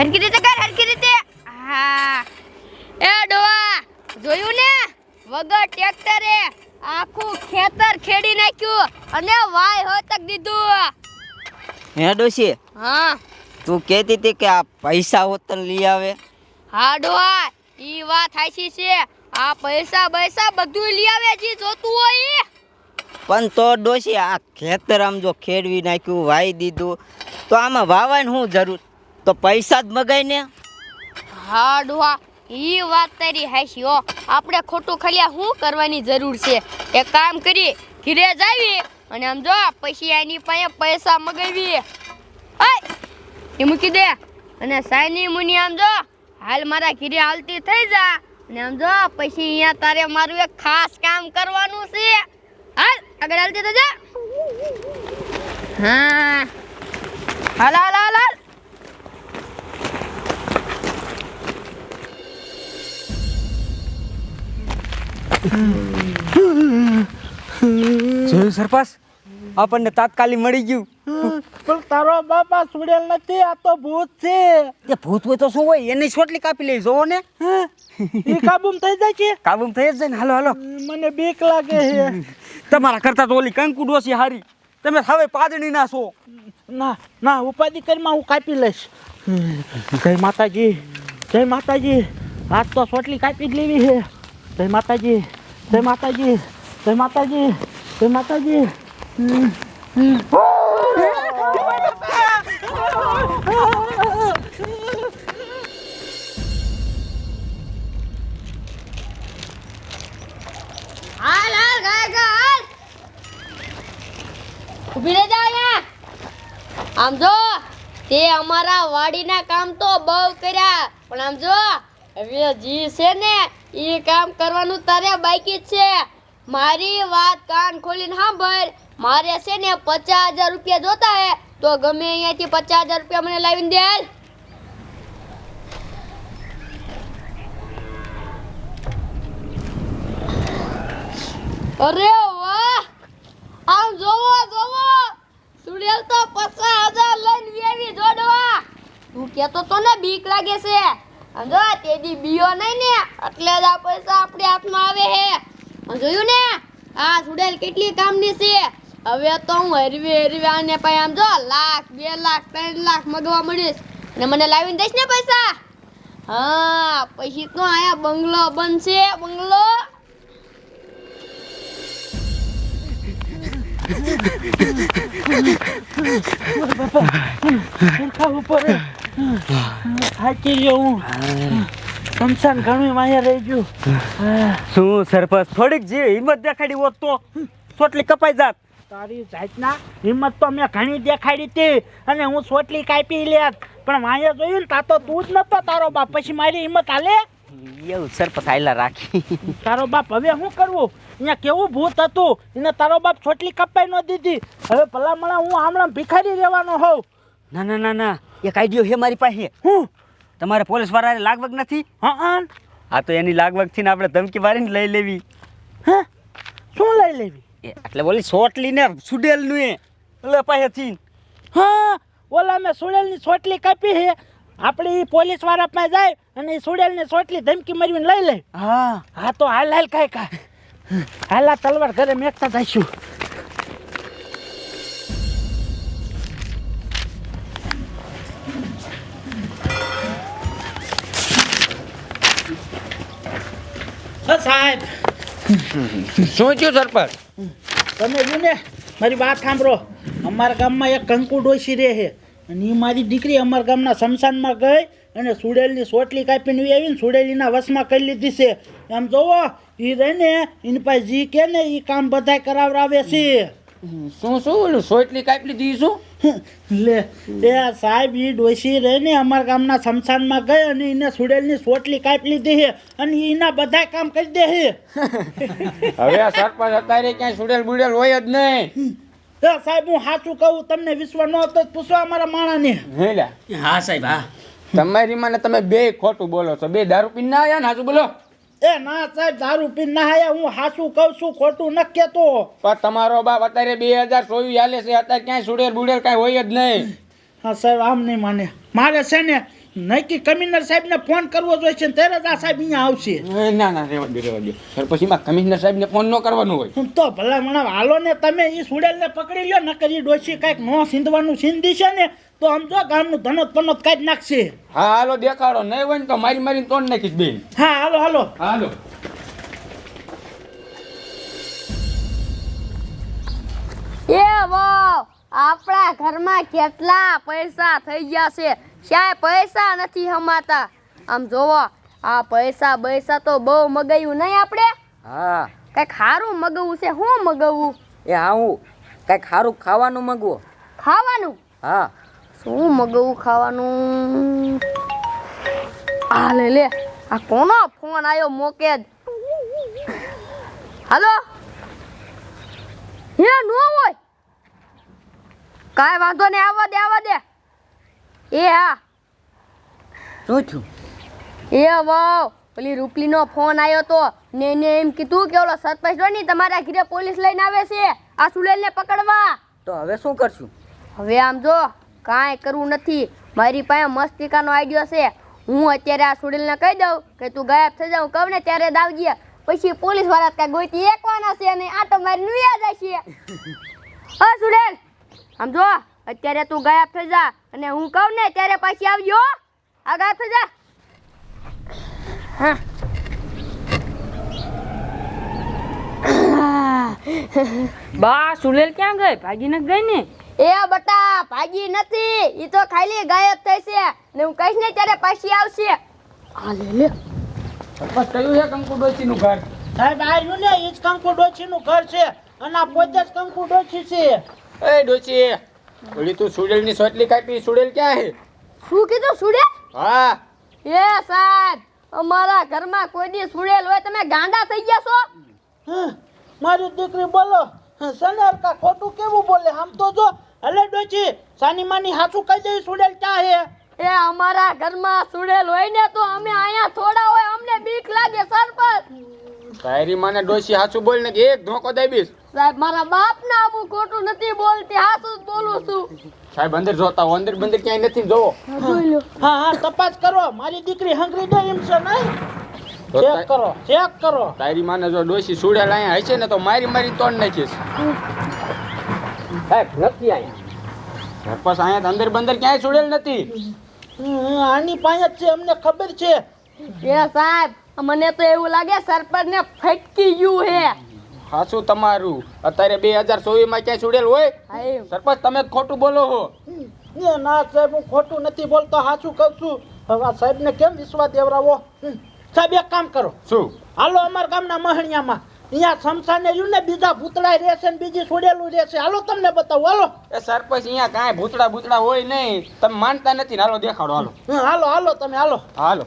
હરકી રીતે કર હરકી રીતે. હા એ ડોવા જોયું ને? વગર ટ્રેક્ટરે આખું ખેતર ખેડી નાખ્યું અને વાય હોતક દીધું. હે ડોશી હા. તું કહેતી હતી કે આ પૈસા હોત તો લઈ આવે? હા ડોવા ઈ વાત હાચી છે. આ પૈસા પૈસા બધું લઈ આવે જી જોતું હોય. પણ તો ડોશી આ ખેતર આમ જો ખેડવી નાખ્યું વાઈ દીધું તો આમાં વાવવાની શું જરૂર તો પૈસા જ મગાય ને? હા, ડોહા, ઈ વાત તારી હાચી, હો. આપણે ખોટું ખલ્યા શું કરવાની જરૂર છે? એક કામ કરી, ઘીરે જાવી અને આમ જો, પછી એની પાસે પૈસા મગાવી. એ મૂકી દે. અને સાયની મુની આમ જો, હાલ મારા ઘીરે હાલતી થઈ જા. અને આમ જો, પછી અહીંયા તારે મારું એક ખાસ કામ કરવાનું છે. હાલ, આગળ હાલતી થઈ જા. હા. હાલ હાલ હાલ હાલ. જોયું સરપાસ આપણને તાત્કાલિક મળી ગયું. પણ તારો બાપા સુડેલ નથી આ તો ભૂત છે. એ ભૂત હોય તો શું હોય? એની છોટલી કાપી લઈ જોવો ને. એ કાબૂમ થઈ જાય છે કાબૂમ થઈ જ જાય ને. હાલો હાલો. મને બીક લાગે છે. તમારા કરતા તો ઓલી કંકુ ડોસી હારી. તમે હવે પાદણી ના છો. ના ના ઉપાધિ કરીમાં હું કાપી લઈશ. જય માતાજી જય માતાજી. આજ તો છોટલી કાપી જ લેવી છે. જય માતાજી જય માતાજી જય માતાજી જય માતાજી. હાલ હાલ, ગાય ગા આમ જો, તે અમારા વાડીના કામ તો બહુ કર્યા. પણ આમ જો હવે જી છે ને? એ કામ કરવાનું તારે બાકી છે. મારી વાત કાન ખોલીને સાંભળ. મારે છે ને પચાસ હજાર રૂપિયા જોતા હે. તો ગમે અહીંયાથી પચાસ હજાર રૂપિયા મને લાવીને દે અરે વાહ! આમ જોવો જોવો! સુડેલ તો પચાસ હજાર લઈને વેવી જોડવા હું કેતો તો ને બીક લાગે છે. આમ તેદી બીઓ નહીં ને એટલે જ આ પૈસા આપણે હાથમાં આવે હે જોયું ને આ સુડેલ કેટલી કામની છે હવે તો હું હરવી હરવી આને પાય આમ જો લાખ બે લાખ ત્રણ લાખ મગવા મળીશ ને મને લાવીને દઈશ ને પૈસા હા પછી તો આયા બંગલો બનશે બંગલો સરખા ઉપર થાકી ગયો હું શમશાન ઘણું માયા રહી ગયું શું સરપંચ? થોડીક જે હિંમત દેખાડી હોત તો ચોટલી કપાઈ જાત. તારી જાતના હિંમત તો મેં ઘણી દેખાડી હતી અને હું સોટલી કાપી લેત પણ માયા જોયું ને તા તો તું જ નતો તારો બાપ. પછી મારી હિંમત હાલે? એવું સરપંચ આયલા રાખી. તારો બાપ હવે શું કરવું? અહીંયા કેવું ભૂત હતું? એને તારો બાપ છોટલી કપાઈ ન દીધી. હવે ભલામણા હું હમણાં ભિખારી રહેવાનો હોઉં. ના ના ના ના. એક આઈડિયો છે મારી પાસે. હું? તમારે પોલીસ વાળાને લાગવગ નથી? હા આ તો એની લાગવગથી ને આપણે ધમકી મારીને લઈ લેવી. હા? શું લઈ લેવી? એ એટલે બોલી સોટલી ને સુડેલનું એ. એટલે પાસેથી. હા? ઓલા મેં સુડેલની સોટલી કાપી છે. આપણે પોલીસવાળા પાસે જાય અને ઈ સુડેલની સોટલી ધમકી મારીને લઈ લે. હા. હા તો હાલ હાલ કાંઈ કાંઈ હાલા તલવાર ઘરે મેકતા જઈશું. સાહેબ. શું થયું સરપંચ? તમે જો ને મારી વાત સાંભળો. અમારા ગામમાં એક કંકુ ડોસી રહે છે. અને એ મારી દીકરી અમારા ગામના શમશાનમાં ગઈ અને સુડેલની સોટલી કાપીને આવીને સુડેલીના વશમાં કરી લીધી છે. એમ જોવો એ રહીને એની પાસે જી કે ને એ કામ બધાય કરાવરાવે છે. શું શું ઓલું સોટલી કાપ લીધી શું લે એ સાહેબ એ ડોસી રહીને અમારા ગામના શમશાનમાં ગઈ અને એને સુડેલની સોટલી કાપી લીધી છે અને એના બધા કામ કરી દે છે. હવે આ સરપંચ અત્યારે ક્યાંય સુડેલ બુડેલ હોય જ નહીં. એ સાહેબ હું સાચું કહું તમને વિશ્વ ન હતો તો પૂછો અમારા માણાને. હા સાહેબ હા. તમારી મને તમે બે ખોટું બોલો છો. બે દારૂ પીને ના આવ્યા ને હાચું બોલો. એ ના સાહેબ દારૂ પીને ના હું હાસું કહું છું ખોટું ન કેતો પણ તમારો બાપ અત્યારે બે હજાર ચોવીસ હાલે છે અત્યારે ક્યાંય સુડેર બુડેર કાંઈ હોય જ નહીં. હા સાહેબ આમ નહીં માને. મારે છે ને નક્કી કમિશનર સાહેબને ફોન કરવો જોઈએ ને ત્યારે જ આ સાહેબ અહીંયા આવશે. ના ના રેવા દો રેવા દો. સરપંચ એમાં કમિશનર સાહેબને ફોન ન કરવાનો હોય. તો ભલા મને હાલો ને તમે એ સુડેલને પકડી લ્યો નકર એ ડોશી કાંઈક ન સિંધવાનું સિંધી છે ને તો આમ જો ગામનું ધનોત પનોત કાઢી નાખશે. હા હાલો દેખાડો. નહીં હોય ને તો મારી મારીને તોડ નાખીશ બેન. હા હાલો હાલો. હાલો. એ વાવ આપણા ઘરમાં કેટલા પૈસા થઈ ગયા છે? ક્યાંય પૈસા નથી હમાતા. આમ જોવો આ પૈસા પૈસા તો બહુ મગાયું નહીં આપણે? હા. કંઈક સારું મગાવવું છે શું મગાવવું એ હા હું કંઈક સારું ખાવાનું મગવો. ખાવાનું? હા. શું મગવું ખાવાનું? આ લે લે. આ કોનો ફોન આવ્યો મોકે જ? હાલો? હે નો હોય? કાંઈ વાંધો નહીં આવવા દે આવવા દે. એ હા. શું થયું? એ વાવ. પેલી રૂપલીનો ફોન આવ્યો તો. ને એને એમ કીધું કે ઓલો સરપંચ હોય ને તમારા ઘરે પોલીસ લઈને આવે છે. આ સુલેલને પકડવા. તો હવે શું કરશું? હવે આમ જો. કાંઈ કરવું નથી. મારી પાસે મસ્તિકાનો આઈડિયો છે. હું અત્યારે આ સુડીલને કહી દઉં કે તું ગાયબ થઈ જાઉં કહું ને ત્યારે દાવજે પછી પોલીસવાળા કાંઈ ગોતી એકવાના છે અને તો મારી નુયા જાય છે હા સુડેલ આમ જો અત્યારે તું ગાયબ થઈ જા અને હું કહું ને ત્યારે પાછી આવજો આ ગાયબ થઈ જા. હા બા સુલેલ ક્યાં ગઈ? ભાગીને ગઈ ને? એ બટા ભાગી નથી. ઈ તો ખાલી ગાયબ થઈ છે. ને હું કહીશ ને ત્યારે પાછી આવશે. આ લે લે. સરપંચ કયું છે કંકુ ડોશીનું ઘર? સાહેબ આ રહ્યું ને ઈ જ કંકુ ડોશીનું ઘર છે. અને આ પોતે જ કંકુ ડોચી છે. એ ડોચી ઓલી તું સુડેલની સોટલી કાપી સુડેલ ક્યાં છે? શું કીધું સુડેલ? હા. એ સાહેબ અમારા ઘરમાં કોઈ દી સુડેલ હોય તમે ગાંડા થઈ ગયા છો? હં, મારી દીકરી બોલો સનાર સનેર કા ખોટું કેવું બોલે? આમ તો જો હલે ડોચી સાની માની હાસુ કહી દે સુડેલ ક્યાં હે? એ અમારા ઘરમાં સુડેલ હોય ને તો અમે અહીંયા થોડા હોય અમને બીક લાગે સરપંચ. તારી માને ડોશી હાસુ બોલ ને કે એક ધોકો દાબીશ સાહેબ મારા બાપ ને આબુ ખોટું નથી બોલતી હાસુ જ બોલું છું. સાહેબ અંદર જોતા હો અંદર બંદર ક્યાંય નથી જોવો. હા હા તપાસ કરો. મારી દીકરી હંગરી દે એમ છે નહીં? ચેક કરો ચેક કરો. તારી માને જો ડોશી સુડેલ અહીંયા હશે ને તો મારી મારી તોડ નાખીશ. સાહેબ નથી અહીંયા સરપંચ અહીંયા અંદર બંદર ક્યાંય છોડેલ નથી. આની પાસે જ છે અમને ખબર છે. એ સાહેબ મને તો એવું લાગે સરપંચ ને ફટકી ગયું હે. હાસું તમારું. અત્યારે બે હજાર ચોવીસમાં ક્યાંય સુડેલ હોય? સરપંચ તમે જ ખોટું બોલો હો. ના સાહેબ હું ખોટું નથી બોલતો સાચું કહું છું. હવે સાહેબને કેમ વિશ્વાસ દેવરાવો સાહેબ એક કામ કરો. શું? હાલો અમારા ગામના મહણિયામાં. અહીંયા સમસાને રહ્યું ને બીજા ભૂતળા રહેશે ને બીજી છોડેલું રહેશે હાલો તમને બતાવું હાલો. એ સરપંચ અહીંયા કાંઈ ભૂતડા ભૂતડા હોય નહીં. તમે માનતા નથી ને હાલો દેખાડો હાલો. હાલો હાલો તમે હાલો. હાલો.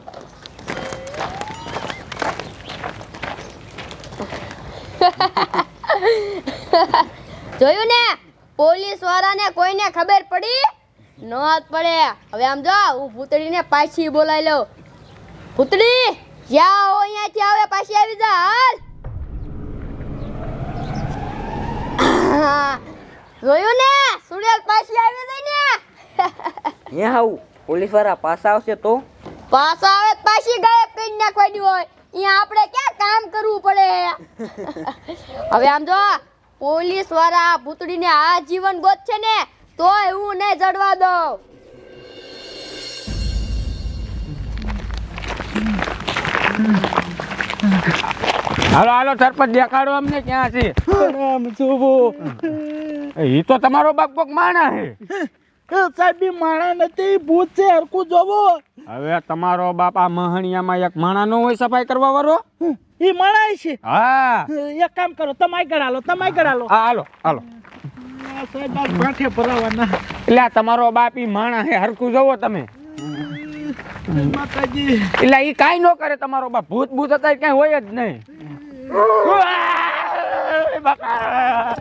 જોયું ને? પોલીસ વાળાને કોઈને ખબર પડી? ન પડે. હવે આમ જો હું ભૂતળીને પાછી બોલાવી લઉં. ભૂતળી જ્યાં હો અહીંયાથી આવે પાછી આવી જા હાલ. જોયું ને? સુરેલ પાછી આવી ગઈ ને? અહીંયા આવું. પોલીસવાળા પાછા આવશે તો? પાછા આવે પાછી ગાયબ કરી નાખવાની હોય. અહીંયા આપણે ક્યાં કામ કરવું પડે? હવે આમ જો પોલીસવાળા ભૂતડીને આ જીવન ગોત છે ને તો એવું નહીં જડવા દઉં. હાલો હાલો સરપંચ દેખાડો અમને ક્યાં છે? રામ જોવો એ તો તમારો બાપ કોક માણા છે સાહેબ બી માણા નથી ભૂત છે હરકું જોવો. હવે તમારો બાપ આ મહણિયામાં એક માણા નો હોય સફાઈ કરવા વાળો? એ માણા છે. હા. એક કામ કરો તમાય આગળ તમાય હાલો. હા હાલો હાલો. એટલે તમારો બાપ ઈ માણા હે હરખું જોવો તમે. માતાજી. એટલે ઈ કાઈ ન કરે તમારો બાપ ભૂત ભૂત અત્યારે ક્યાંય હોય જ નહીં. બાપા